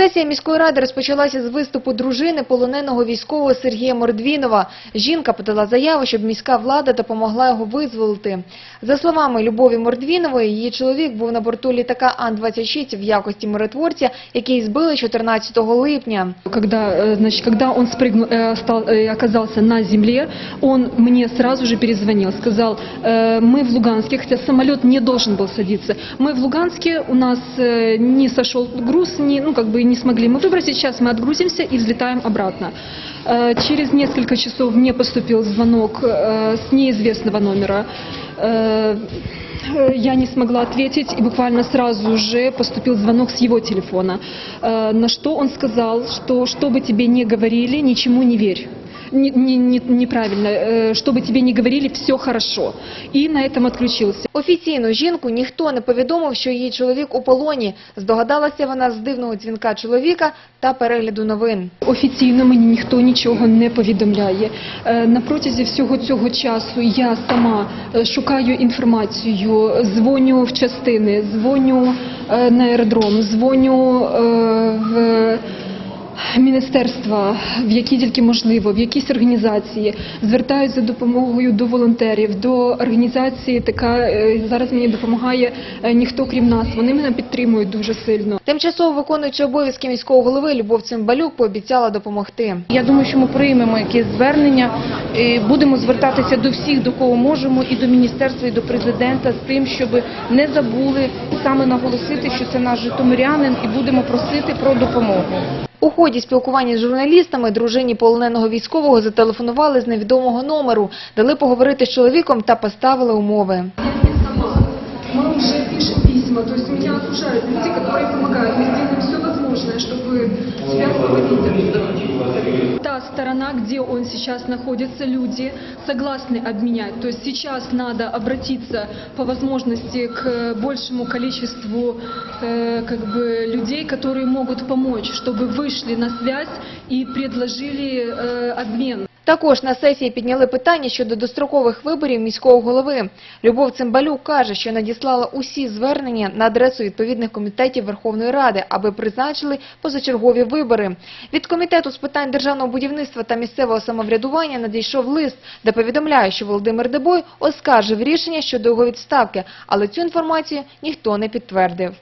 Сесія міської ради розпочалася з виступу дружини полоненого військового Сергія Мордвінова. Жінка подала заяву, щоб міська влада допомогла його визволити. За словами Любові Мордвінової, її чоловік був на борту літака Ан-26 в якості миротворця, який збили 14 липня. Когда, э, значит, когда он спрыгнул, э, стал, э, оказался на земле, он мне сразу же перезвонил, сказал, э, мы в Луганске, хотя самолет не должен был садиться, мы в Луганске, у нас э, не сошел груз, не, ну как бы не смогли мы выбросить, сейчас мы отгрузимся и взлетаем обратно. Э, Через несколько часов мне поступил звонок э, с неизвестного номера. Э, я не смогла ответить, и буквально сразу же поступил звонок с его телефона, э, на что он сказал, что что бы тебе ни говорили, ничему не верь. Не- не- не- неправильно, э, что бы тебе ни говорили, все хорошо. И на этом отключился. Офіційно жінку ніхто не повідомив, що її чоловік у полоні. Здогадалася вона з дивного дзвінка чоловіка та перегляду новин. Офіційно мені ніхто нічого не повідомляє. Е, На протязі всього цього часу я сама е, шукаю інформацію, дзвоню в частини, дзвоню е, на аеродром, дзвоню е, в міністерства, в які тільки можливо, в якісь організації, звертаються за допомогою до волонтерів, до організації, така е, зараз мені допомагає е, ніхто крім нас. Вони мене підтримують дуже сильно. Тимчасово виконуючи обов'язки міського голови Любов Цимбалюк пообіцяла допомогти. Я думаю, що ми приймемо якісь звернення, будемо звертатися до всіх, до кого можемо, і до міністерства, і до президента з тим, щоб не забули саме наголосити, що це наш житомирянин, і будемо просити про допомогу. У ході спілкування з журналістами дружині полоненого військового зателефонували з невідомого номеру, дали поговорити з чоловіком та поставили умови. Мы уже пишем письма, то есть меня окружают люди, которые помогают. Мы сделаем все возможное, чтобы тебя вывели. Та сторона, где он сейчас находится, люди согласны обменять. То есть сейчас надо обратиться по возможности к большему количеству э, как бы, людей, которые могут помочь, чтобы вышли на связь и предложили э, обмен. Також на сесії підняли питання щодо дострокових виборів міського голови. Любов Цимбалюк каже, що надіслала усі звернення на адресу відповідних комітетів Верховної Ради, аби призначили позачергові вибори. Від комітету з питань державного будівництва та місцевого самоврядування надійшов лист, де повідомляє, що Володимир Дебой оскаржив рішення щодо його відставки, але цю інформацію ніхто не підтвердив.